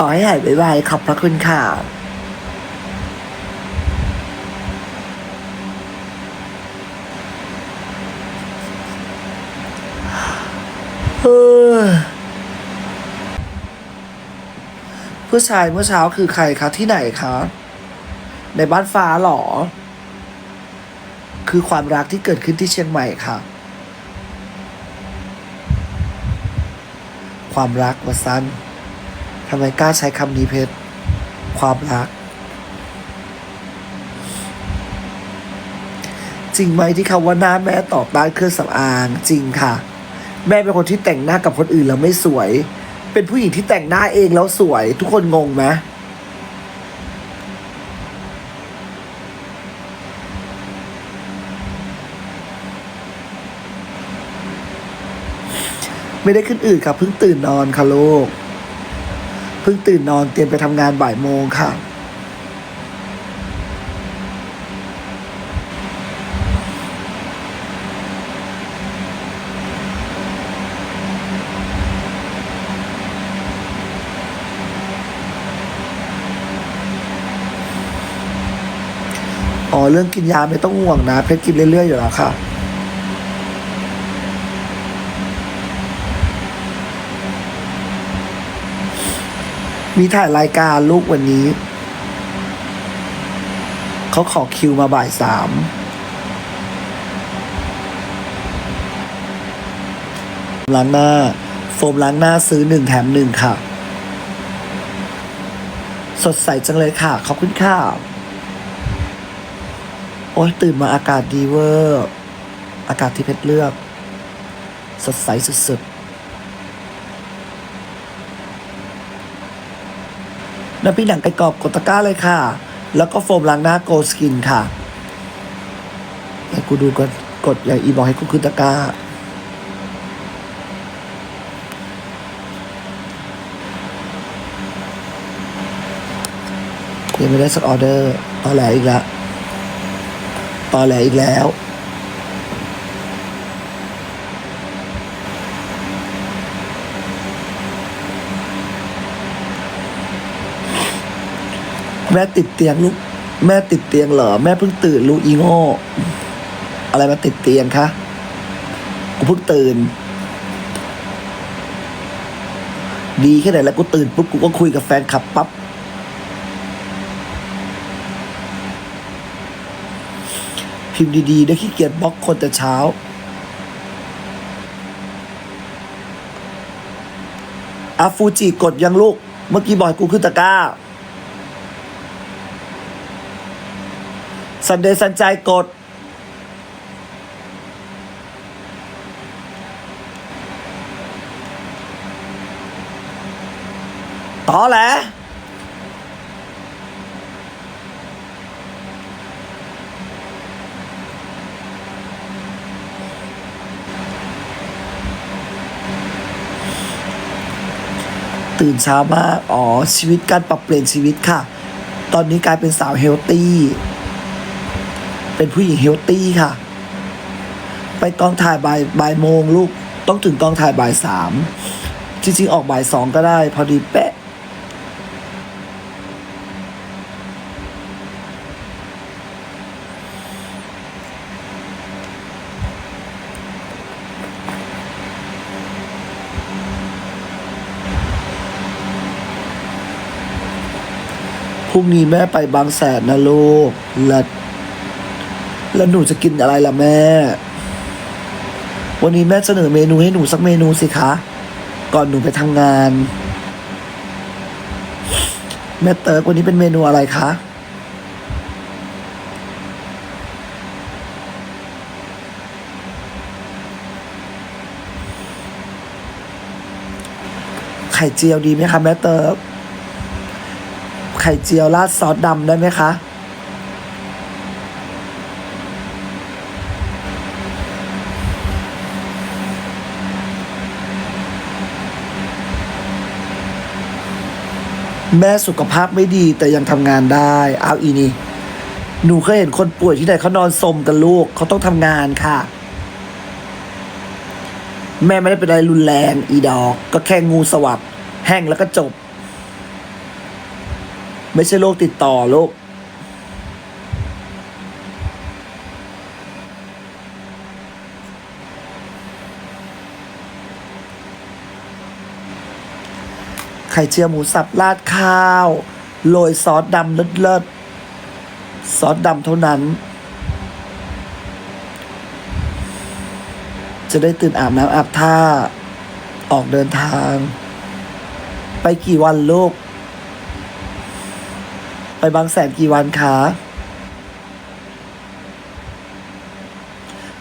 ขอให้หายไวๆขอบพระคุณค่ะเออผู้ชายเมื่อเช้าคือใครคะที่ไหนคะ ในบ้านฟ้าหรอ คือความรักที่เกิดขึ้นที่เชียงใหม่ค่ะ ความรักวะสั้น ทำไมกล้าใช้คำนี้เพชร ความรัก จริงไหมที่คำว่าหน้าแม่ตอบต้านเครื่องสำอาง จริงค่ะ แม่เป็นคนที่แต่งหน้ากับคนอื่นแล้วไม่สวย เป็นผู้หญิงที่แต่งหน้าเองแล้วสวย ทุกคนงงไหมไม่ได้ขึ้นอื่นค่ะเพิ่งตื่นนอนค่ะลูก พิ่งตื่นนอนเตรียมไปทำงานบ่ายโมงค่ะ อ๋อเรื่องกินยาไม่ต้องห่วงนะ เพชรกินเรื่อยๆอยู่แล้วค่ะ มีถ่ายรายการลูกวันนี้ เขาขอคิวมาบ่ายสามล้างหน้า โฟมล้างหน้าซื้อหนึ่งแถมหนึ่งค่ะ สดใสจังเลยค่ะ ขอบคุณค่ะ โอ้ยตื่นมาอากาศดีเวอร์ อากาศที่เพชรเลือก สดใสสุดๆ น้ำพริกหนังไก่กรอบกดตะกร้าเลยค่ะ แล้วก็โฟมล้างหน้าโกสกินค่ะให้กูดูก่อนกดอย่าอีบอกให้กูขึ้นตะกร้ายังไม่ได้สักออเดอร์ตอแหลอีกแล้วตอแหลอีกแล้ว แม่ติดเตียงลูกแม่ติดเตียงเหรอ แม่เพิ่งตื่นลูกอีโง่อะไรมาติดเตียงคะกูเพิ่งตื่น ดีแค่ไหนแล้วกูตื่นปุ๊บกูก็คุยกับแฟนขับปั๊บพิมพ์ดีๆได้ขี้เกียจบล็อกคนแต่เช้า อาฟูจิกดยังลูก เมื่อกี้บอยกูขึ้นตะกร้า สันเดย์สันใจกด ต่อแหละตื่นเช้ามาก อ๋อ ชีวิตการปรับเปลี่ยนชีวิตค่ะ ตอนนี้กลายเป็นสาวเฮลตี้ เป็นผู้หญิงเฮลตี้ค่ะ ไปกองถ่ายบ่ายบ่ายโมงลูก ต้องถึงกองถ่ายบ่ายสามจริงๆ ออกบ่ายสองก็ได้ พอดีเป๊ะ พรุ่งนี้แม่ไปบางแสนนะลูกแล้ว แล้วหนูจะกินอะไรล่ะแม่ วันนี้แม่เสนอเมนูให้หนูสักเมนูสิคะ ก่อนหนูไปทำงาน แม่เติร์กวันนี้เป็นเมนูอะไรคะไข่เจียวดีไหมคะแม่เติร์กไข่เจียวราดซอสดำได้ไหมคะ แม่สุขภาพไม่ดีแต่ยังทำงานได้เอาอีนี่ หนูเคยเห็นคนป่วยที่ไหนเขานอนสมกันลูกเขาต้องทำงานค่ะ แม่ไม่ได้เป็นอะไรรุนแรงอีดอก ก็แค่งูสวัสดแห้งแล้วก็จบ ไม่ใช่โรคติดต่อโรค ข่เจียวหมูสับราดข้าวโรยซอสดำเลิศๆซอสดำเท่านั้น จะได้ตื่นอาบน้ำอาบท่า ออกเดินทาง ไปกี่วันลูก ไปบางแสนกี่วันคะ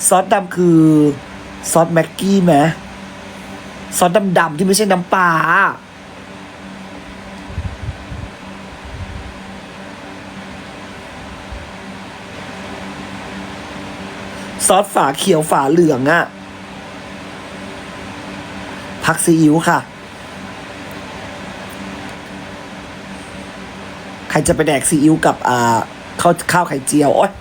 ซอสดำคือ ซอสแม็กกี้ไหมซอสดำๆที่ไม่ใช่น้ำปลา ซอสฝาเขียวฝาเหลืองอะพักซีอิ๊วค่ะ ใครจะไปแดกซีอิ๊วกับอ่าข้าวข้าวไข่เจียว โอ๊ย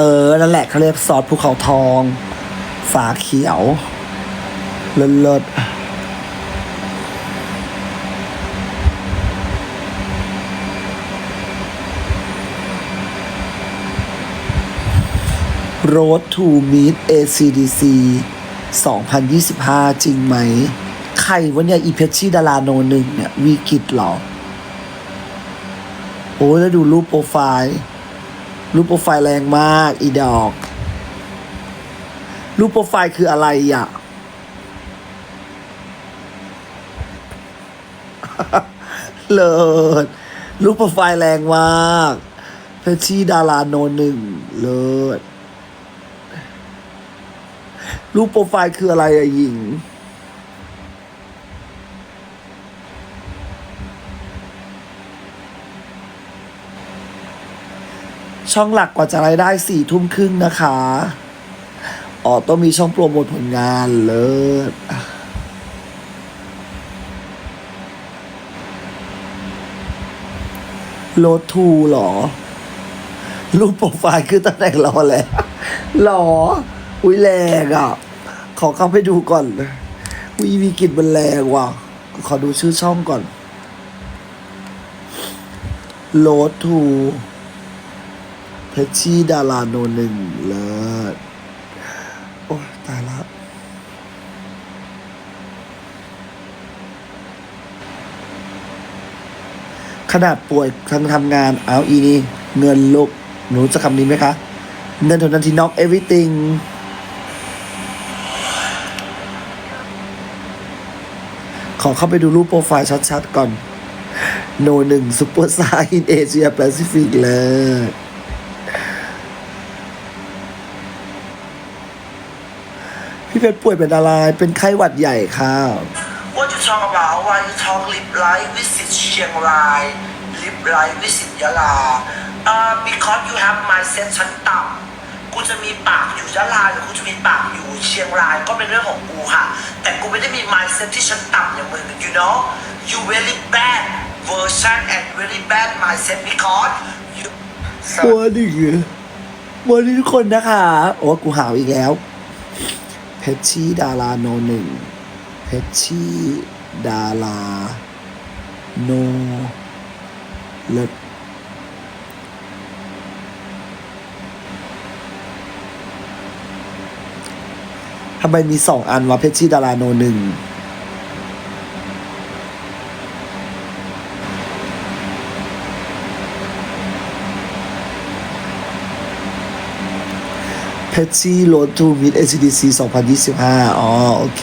ออ นั่นแหละเขาเรียกซอสภูเขาทอง ฝาเขียว เลิศโรดทูมีด ACDC 2025 จริงไหม ใครวะเนี่ย อีเพชชี่ดาราโนหนึ่งเนี่ย วีกิตหรอ โอ้ยแล้วดูรูปโปรไฟล์ รูปโปรไฟล์แรงมาก อีดอก รูปโปรไฟล์คืออะไรอะ เลิศรูปโปรไฟล์แรงมากเพชชี่ดาราโนหนึ่งเลิศรูปโปรไฟล์คืออะไรอะหญิง ช่องหลักกว่าจะรายได้สี่ทุ่มครึ่งนะคะอ๋อต้องมีช่องโปรโมทผลงานเลิศโลทูหรอ รูปโปรไฟล์คือตำแหน่งรอแล้วหรอ อุ้ยแรงอะ ขอเข้าไปดูก่อนอุ้ยมีกลิ่นมันแรงว่ะ ขอดูชื่อช่องก่อน โลทู เพชชี่ดาราโนหนึ่งเลิศโอ้ตายละขนาดป่วยทั้งทำงานเอาอีนี่ เงินลูกหนูจะคำนี้ไหมคะ เงินเท่านั้นที่ knock everything ขอเข้าไปดูรูปโปรไฟล์ชัดๆก่อน โนหนึ่งซุปเปอร์สตาร์อินเอเชียแปซิฟิกเลย พี่เพชรป่วยเป็นอะไร เป็นไข้หวัดใหญ่ค่ะ What you talk about why you talk lip line visit Chiang Rai lip line visit Yala uh, because you have mindset ชั้นต่ำกูจะมีปากอยู่ยะลาหรือกูจะมีปากอยู่เชียงรายก็เป็นเรื่องของกูค่ะ แต่กูไม่ได้มี mindset ที่ชั้นต่ำอย่างมึง you know you very bad version and very bad mindset because you ตัวหนึ่งวันนี้ทุกคนนะคะ โอ้กูหาวอีกแล้ว เพชชี่ดาราโนหนึ่งเพชชี่ดาราโนเลิศทำไมมีสองอันวะเพชชี่ดาราโนหนึ่ง เพชชี่โรดทูมิด ACDC 2025 อ๋อ โอเค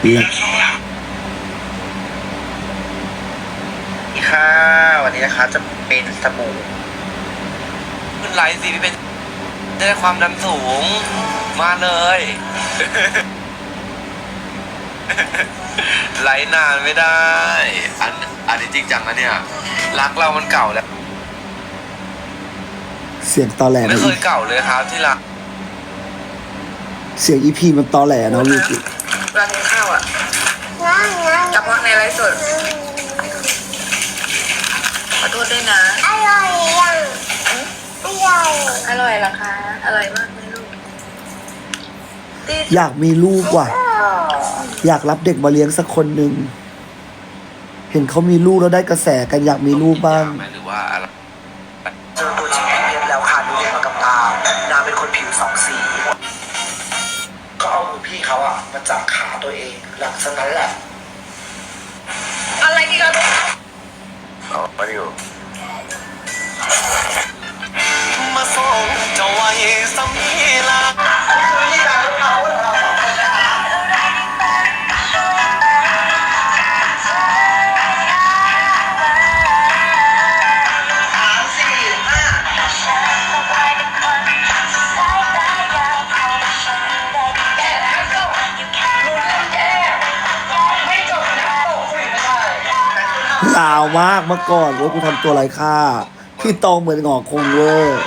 เลิศค่ะวันนี้นะคะจะเป็นสบู่ขึ้นไลฟ์สิพี่เป็นได้ความดันสูง มาเลยไลฟ์นานไม่ได้ อันอันนี้จริงจังนะเนี่ย รักเรามันเก่าแล้ว เสียงตอแหลไม่มาเคอียกเก่าเลยครับที่รักเสียงอีพีมันตอแหลเนาะวิกิเวลากินข้าวอะจับพักในไลฟ์สดขอโทษด้วยนะ อร่อยอะอร่อยอร่อยเหรอคะ อร่อยมากไหมลูกตีอยากมีลูกว่ะ อยากรับเด็กมาเลี้ยงสักคนหนึ่ง เห็นเขามีลูกแล้วได้กระแสกันอยากมีลูกบ้าง ไหมหรือว่า เขาอะมาจับขาตัวเอง หลังจากนั้นแหละ อะไรที่เราต้องอ๋อมาอยู่มาส่งเจ้าไว้สมีลาาวมากเมื่อก่อนว่ากูทำตัวไรค่าพี่ตองเหมือนหงอคงเวอร์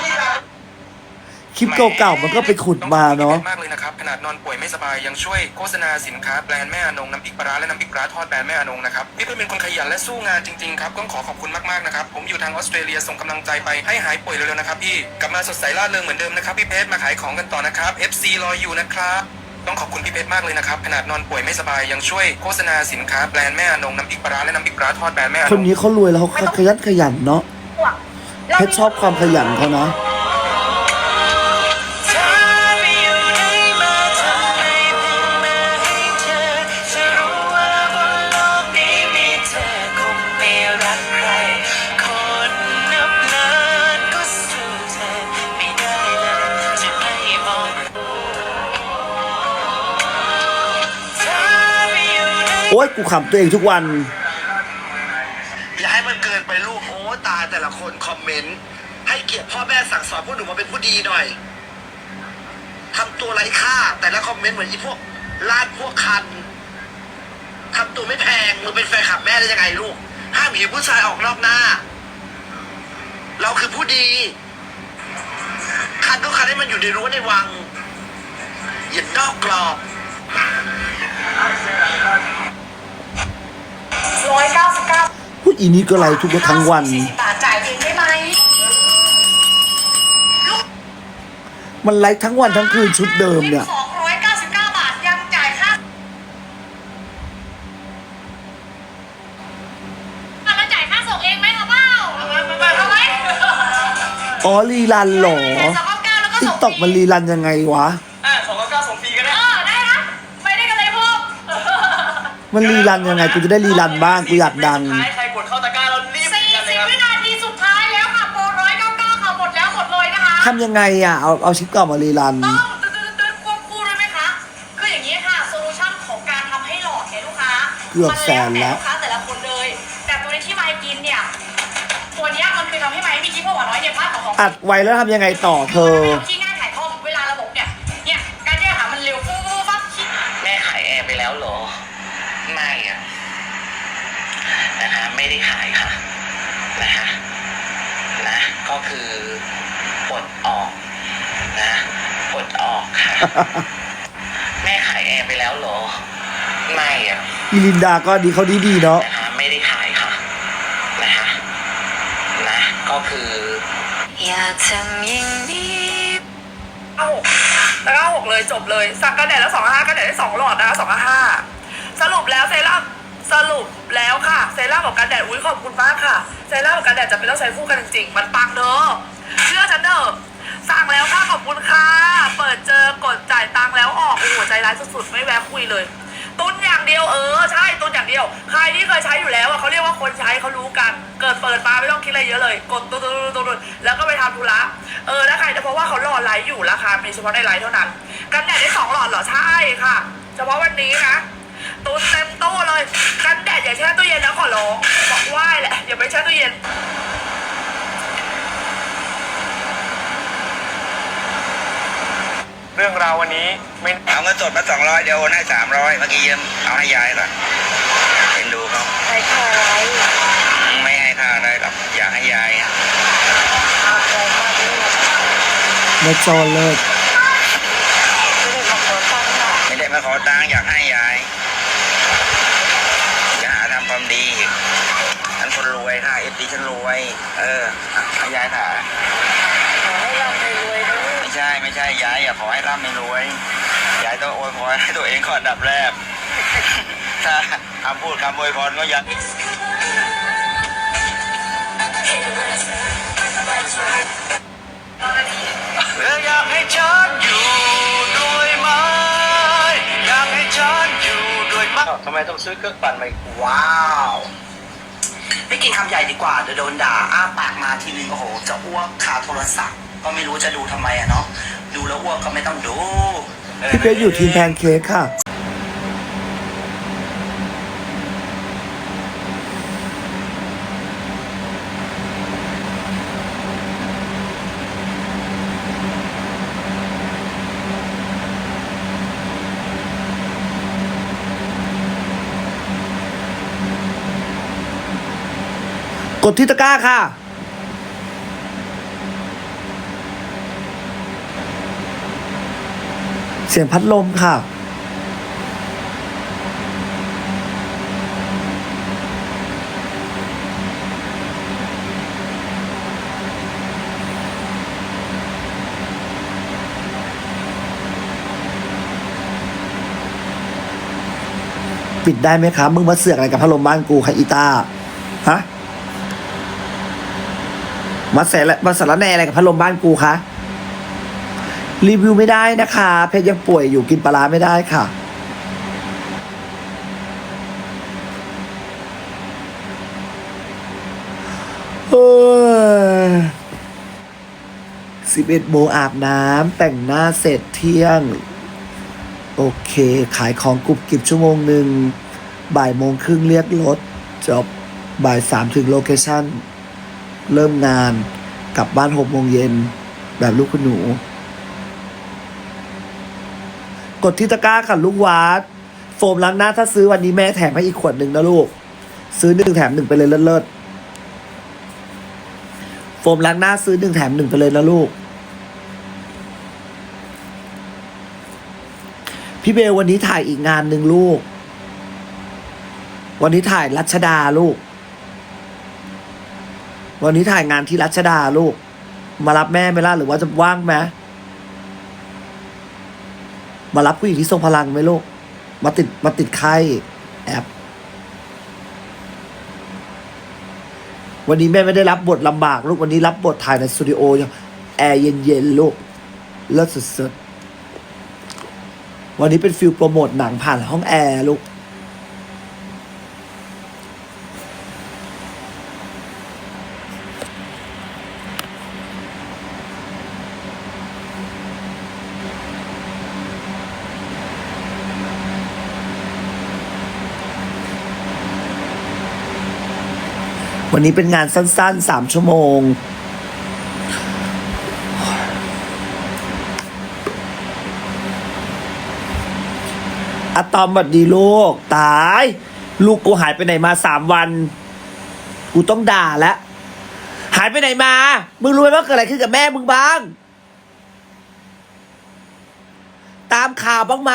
คลิปเก่าๆมันก็ไปขุดมาเนาะมากเลยนะครับขนาดนอนป่วยไม่สบายยังช่วยโฆษณาสินค้าแบรนด์แม่อนงน้ำพริกปลาและน้ำพริกปลาร้าทอดแบรนด์แม่อนงนะครับพี่เพื่อนเป็นคนขยันและสู้งานจริงๆครับต้องขอขอบคุณมากๆนะครับผมอยู่ทางออสเตรเลียส่งกำลังใจไปให้หายป่วยเร็วๆนะครับพี่กลับมาสดใสร่าเริงเหมือนเดิมนะครับพี่เพชรมาขายของกันต่อนะครับ FC รออยู่นะครับ ต้องขอบคุณพี่เพชรมากเลยนะครับ ขนาดนอนป่วยไม่สบายยังช่วยโฆษณาสินค้าแบรนด์แม่อนงน้ำพริกปลาร้าและน้ำพริกปลาร้าทอดแบรนด์แม่อนงคนนี้เขารวยแล้วเขาขยันขยันเนาะเพชรชอบความขยันเขานะ กูขำตัวเองทุกวัน อย่าให้มันเกินไปลูกโอ้ตายแต่ละคนคอมเมนต์ให้เกียรติพ่อแม่สั่งสอนพวกหนูมาเป็นผู้ดีหน่อยทำตัวไร้ค่า แต่ละคอมเมนต์เหมือนอีพวกลาดพวกคันทำตัวไม่แพงมึงเป็นแฟนคลับแม่ได้ยังไงลูก ห้ามเห็นผู้ชายออกนอกหน้า เราคือผู้ดี คันก็คันให้มันอยู่ในรั้วในวังอย่านอกกรอบ ร้อยเก้าสิบเก้าพูดอีนี้ก็ไลฟ์ทุกวันทั้งวันสี่สิบบาทจ่ายเองได้ไหมมันไลฟ์ทั้งวันทั้งคืนชุดเดิมเนี่ยสองร้อยเก้าสิบเก้าบาทยังจ่ายค่ามาจ่ายค่าส่งเองไหมคะเปล่าเอาไหมอ๋อรีรันเหรอ สองเก้าเก้าแล้วก็ติ๊กส่งตอกมันรีรันยังไงวะ มันรีรันยังไงกูจะได้รีรันบ้างกูอยากดัง ใครกดเข้าตะกร้าเรารีบสี่กันเลยสิบครับวินาทีสุดท้ายแล้วค่ะโปรร้อยเก้าเก้าค่ะหมดแล้วหมดเลยนะคะ ทำยังไงอะ เอาเอาชิปเก่ามารีรัน ต้องตึ๊ดตึ๊ดตึ๊ดควบคู่ด้วยไหมคะ คืออย่างนี้ค่ะโซลูชันของการทำให้หลอดแก่ลูกค้าเกือบแสนแล้ว มันแต่ลูกค้าแต่ละคนเลย แต่ตัวนี้ที่ไมค์กินเนี่ย ตัวเนี้ยมันคือทำให้ไมค์ไม่มีขี้ผงหวานน้อยเนี่ยภาพของของอัดไว้แล้วทำยังไงต่อเธอที่ แม่ขายแอร์ไปแล้วเหรอ ไม่อะอีลินดาก็ดีเขาดีดีๆเนาะนะคะไม่ได้ขายค่ะ นะคะนะ ก็คือ อย่าทำอย่างนี้เก้าหกแล้วก็หกเลยจบเลยสั่งกันแดดแล้วสองห้ากันแดดได้สองหลอดนะคะสองห้าสรุปแล้วเซรั่มสรุปแล้วค่ะเซรั่มกับกันแดดอุ้ยขอบคุณมากค่ะเซรั่มกับกันแดดจะเป็นต้องใช้คู่กันจริงๆมันปังเด้อเชื่อฉันเถอะ สั่งแล้วค่ะขอบคุณค่ะ เปิดเจอกดจ่ายตังค์แล้วออกโอ้โหใจร้ายสุดๆไม่แวะคุยเลย ตุนอย่างเดียวเออใช่ตุนอย่างเดียว ใครที่เคยใช้อยู่แล้วอะเขาเรียกว่าคนใช้เขารู้กัน เกิดเปิดมาไม่ต้องคิดอะไรเยอะเลย กดตุนตุนตุนตุนแล้วก็ไปทำธุระเออแล้วใครจะเพราะว่าเขารอไลฟ์อยู่ราคามีเฉพาะในไลฟ์เท่านั้น กันแดดได้สองหลอดเหรอใช่ค่ะ เฉพาะวันนี้นะตุนเต็มตู้เลย กันแดดอย่าแช่ตู้เย็นนะขอร้องบอกไหว้แหละอย่าไปแช่ตู้เย็น เรื่องราววันนี้ไม่เอาเงินสดมาสองร้อยเดี๋ยวโอนให้สามร้อยเมื่อกี้ยืมเอาให้ยายก่อนเห็นดูเขาใครใครไม่ให้ค่าอะไรหรอกอยากให้ยายอะเอาใจมากเลยแม่จอเลิศไม่ได้มาขอโทขอตังค์อยากให้ยายอย่าหาทำความดีฉันคนรวยค่ะเอฟดีฉันรวย เอออะให้ยายค่ะ ใช่ไม่ใช่ยายอย่าขอให้ร่ำให้รวยยายต้องอวยพรให้ตัวเองก่อนอันดับแรกถ้าคำพูดคำอวยพรก็อยังอยากให้ฉันอยู่ด้วยไหมอยากให้ฉันอยู่ด้วยไหมทำไมต้องซื้อเครื่องปั่นมาอีกว้าวไม่กินคำใหญ่ดีกว่าเดี๋ยวโดนด่าอ้าปากมาทีนึงโอ้โห จะอ้วกคาโทรศัพท์ ก็ไม่รู้จะดูทำไมอะเนาะดูแล้วอ้วกก็ไม่ต้องดูพี่เป๊กอยู่ทีมแพนเค้กค่ะ กดที่ตะกร้าค่ะ เสียงพัดลมค่ะ ปิดได้ไหมครับมึงมาเสือกอะไรกับพัดลมบ้านกูค่ะอีตาฮะมาแสละมาสารแหนอะไรกับพัดลมบ้านกูคะ รีวิวไม่ได้นะคะ เพชรยังป่วยอยู่กินปลาไม่ได้ค่ะเออสิบเอ็ดโมงอาบน้ำแต่งหน้าเสร็จเที่ยง โอเค ขายของกรุบกริบชั่วโมงหนึ่ง บ่ายโมงครึ่งเรียกรถจบบ่ายสามถึงโลเคชั่น เริ่มงานกลับบ้านหกโมงเย็นแบบลูกคุณหนู กดที่ตะกร้าค่ะลูกวาดโฟมล้างหน้าถ้าซื้อวันนี้แม่แถมให้อีกขวดหนึ่งนะลูก ซื้อหนึ่งแถมหนึ่งไปเลยเลิศๆโฟมล้างหน้าซื้อหนึ่งแถมหนึ่งไปเลยนะลูก พี่เบลวันนี้ถ่ายอีกงานหนึ่งลูก วันนี้ถ่ายรัชดาลูก วันนี้ถ่ายงานที่รัชดาลูก มารับแม่ไหมล่ะหรือว่าจะว่างไหม มารับผู้หญิงที่ทรงพลังไหมลูกมาติดมาติดใครแอบวันนี้แม่ไม่ได้รับบทลำบากลูกวันนี้รับบทถ่ายในสตูดิโอแอร์เย็นๆลูกเลิศสุดๆวันนี้เป็นฟิลโปรโมทหนังผ่านห้องแอร์ลูก วันนี้เป็นงานสั้นๆสามชั่วโมง อะตอมบัดดีลูก ตาย ลูกกูหายไปไหนมาสามวัน กูต้องด่าแล้ว หายไปไหนมา มึงรู้ไหมว่าเกิดอะไรขึ้นกับแม่มึงบ้าง ตามข่าวบ้างไหม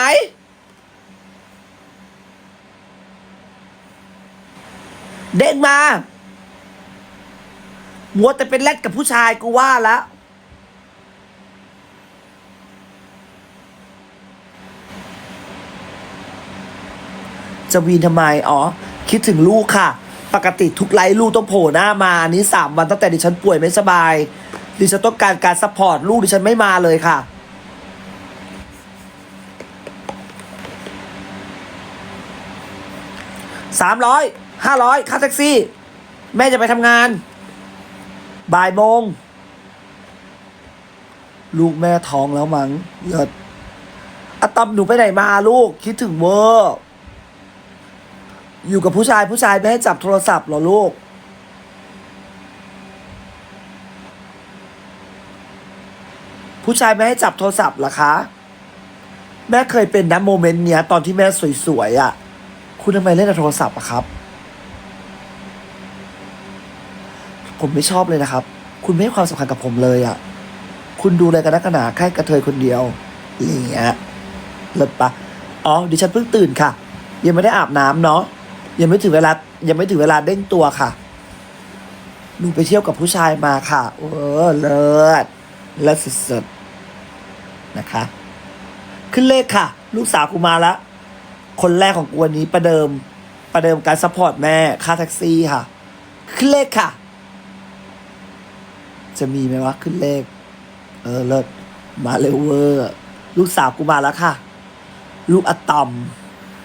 เด้งมา มัวแต่เป็นแรดกับผู้ชายกูว่าแล้ว จะวีนทำไม อ๋อ คิดถึงลูกค่ะ ปกติทุกไลฟ์ลูกต้องโผล่หน้ามา อันนี้สามวันตั้งแต่ดิฉันป่วยไม่สบาย ดิฉันต้องการการซัพพอร์ตลูกดิฉันไม่มาเลยค่ะสามร้อยห้าร้อยค่าแท็กซี่ แม่จะไปทำงาน บ่ายโมง ลูกแม่ท้องแล้วมั้งเลิศอะตอมหนูไปไหนมาลูก คิดถึงเวอร์อยู่กับผู้ชายผู้ชายไม่ให้จับโทรศัพท์หรอลูก ผู้ชายไม่ให้จับโทรศัพท์หรอคะ แม่เคยเป็นนะโมเมนต์เนี้ย ตอนที่แม่สวยๆอะ่ะ คุณทำไมเล่นโทรศัพท์อะครับ ผมไม่ชอบเลยนะครับ คุณไม่ให้ความสำคัญกับผมเลยอะ่ะ คุณดูอะไรกันนักกันหนาแค่กระเทยคนเดียวอย่างเงี้ยเลิศปะอ๋อดิฉันเพิ่งตื่นค่ะ ยังไม่ได้อาบน้ำเนาะยังไม่ถึงเวลายังไม่ถึงเวลาเด้งตัวค่ะหนูไปเที่ยวกับผู้ชายมาค่ะเออเลิศเลิศสุดๆนะคะ ขึ้นเลขค่ะ ลูกสาวกูมาแล้วคนแรกของกูวันนี้ประเดิมประเดิมการซัพพอร์ตแม่ค่าแท็กซี่ค่ะ ขึ้นเลขค่ะ จะมีไหมวะขึ้นเลข เออ เลิศมาเร็วเวอร์ ลูกสาวกูมาแล้วค่ะ ลูกอะตอม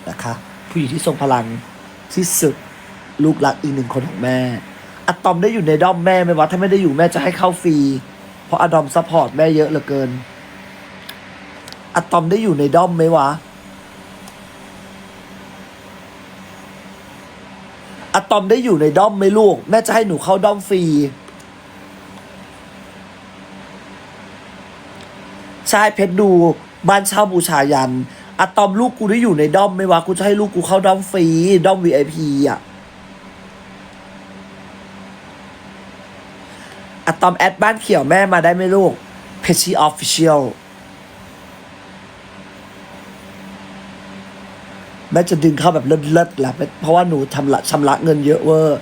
นะคะ ผู้หญิงที่ทรงพลังที่สุดลูกรักอีกหนึ่งคนของแม่อะตอมได้อยู่ในด้อมแม่ไหมวะถ้าไม่ได้อยู่แม่จะให้เข้าฟรี เพราะอะดอมซัพพอร์ตแม่เยอะเหลือเกินอะตอมได้อยู่ในด้อมไหมวะอะตอมได้อยู่ในด้อมไหมลูก แม่จะให้หนูเข้าด้อมฟรี ช่เพชรดูบ้านเช่าบูชายันอะตอมลูกกูได้อยู่ในด้อมไหมวะกูจะให้ลูกกูเข้าด้อมฟรีด้อม VIP อะอะตอมแอดบ้านเขียวแม่มาได้ไหมลูกเพชชีออฟฟิเชียลแม่จะดึงเข้าแบบเลิศๆแหละเพราะว่าหนูทำละชำระเงินเยอะเวอร์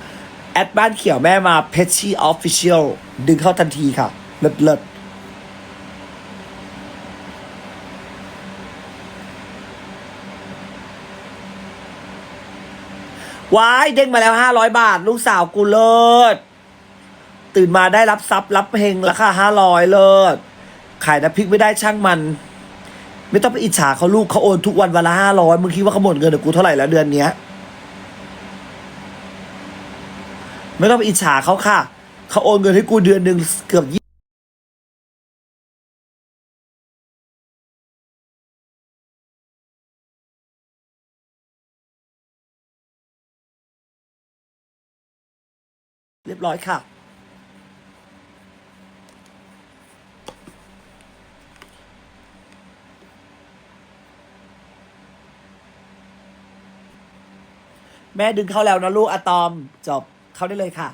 แอดบ้านเขียวแม่มาเพชชีออฟฟิเชียลดึงเข้าทันทีค่ะ เลิศๆ ว้ายเด้งมาแล้วห้าร้อยบาท ลูกสาวกูเลิศ ตื่นมาได้รับทรัพย์รับเฮงราคาห้าร้อยเลิศ ขายน้ำพริกไม่ได้ช่างมัน ไม่ต้องไปอิจฉาเขาลูกเขาโอนทุกวันวันละห้าร้อยมึงคิดว่าเขาหมดเงินกับกูเท่าไหร่แล้วเดือนเนี้ยไม่ต้องไปอิจฉาเขาค่ะ เขาโอนเงินให้กูเดือนหนึ่งเกือบ รียบร้อยค่ะ แม่ดึงเข้าแล้วนะลูกอะตอม จบเข้าได้เลยค่ะ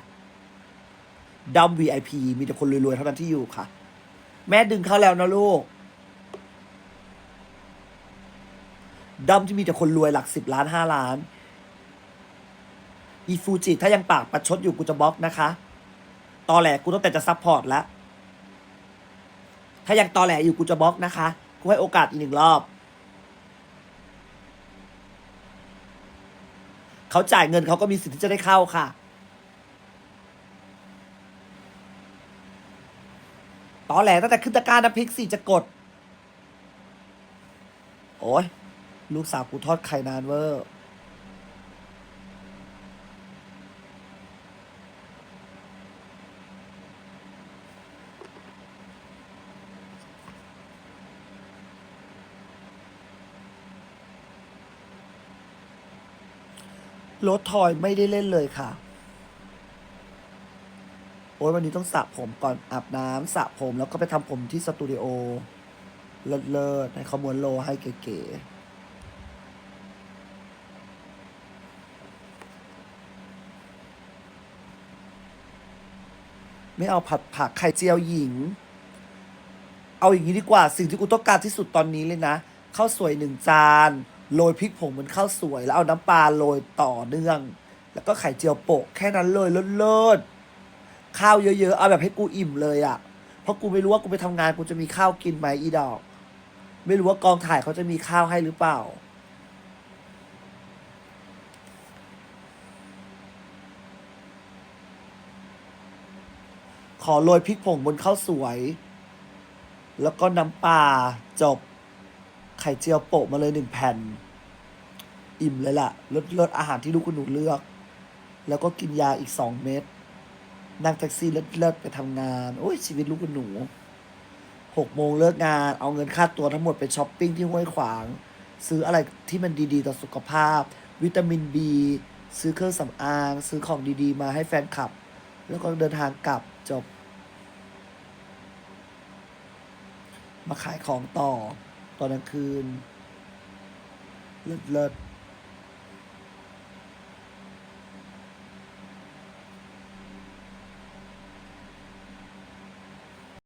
ดอม VIP มีแต่คนรวยๆเท่านั้นที่อยู่ค่ะ แม่ดึงเข้าแล้วนะลูกดอมที่มีแต่คนรวยหลักสิบล้านห้าล้าน อีฟูจิถ้ายังปากประชดอยู่กูจะบล็อกนะคะ ตอแหลกูตั้งแต่จะซัพพอร์ตแล้วถ้ายังตอแหลอยู่กูจะบล็อกนะคะ กูให้โอกาสอีกหนึ่งรอบ เขาจ่ายเงินเขาก็มีสิทธิ์ที่จะได้เข้าค่ะ ตอแหลตั้งแต่ขึ้นตะกร้ารน้ำพริกสี่จะกด โอ้ยลูกสาวกูทอดไข่นานเวอร์ รถทอยไม่ได้เล่นเลยค่ะ โอ้ยวันนี้ต้องสระผมก่อนอาบน้ำสระผมแล้วก็ไปทำผมที่สตูดิโอ เลิศๆให้เขาม้วนโลให้เก๋ๆ ไม่เอาผัดผักไข่เจียวหญิง เอาอย่างนี้ดีกว่าสิ่งที่กูต้องการที่สุดตอนนี้เลยนะข้าวสวยหนึ่งจาน โรยพริกผงเหมือนข้าวสวย แล้วเอาน้ำปลาโรยต่อเนื่อง แล้วก็ไข่เจียวโปะแค่นั้นเลยเลิศๆข้าวเยอะๆเอาแบบให้กูอิ่มเลยอะ่ะ เพราะกูไม่รู้ว่ากูไปทำงานกูจะมีข้าวกินไหมอีดอก ไม่รู้ว่ากองถ่ายเขาจะมีข้าวให้หรือเปล่าขอโรยพริกผงบนข้าวสวย แล้วก็น้ำปลาจบ ไข่เจียวโปะมาเลยหนึ่งแผ่น อิ่มเลยล่ะลดลดอาหารที่ลูกคุณหนูเลือก แล้วก็กินยาอีกสองเม็ดนั่งแท็กซี่เลิศเลิศไปทำงาน โอ้ยชีวิตลูกคุณหนูหกโมงเลิกงาน เอาเงินค่าตัวทั้งหมดไปช้อปปิ้งที่ห้วยขวาง ซื้ออะไรที่มันดีๆ ต่อสุขภาพ วิตามินบี ซื้อเครื่องสำอาง ซื้อของดีๆ มาให้แฟนคลับ แล้วก็เดินทางกลับจบ มาขายของต่อ ตอนกลางคืนเลิศ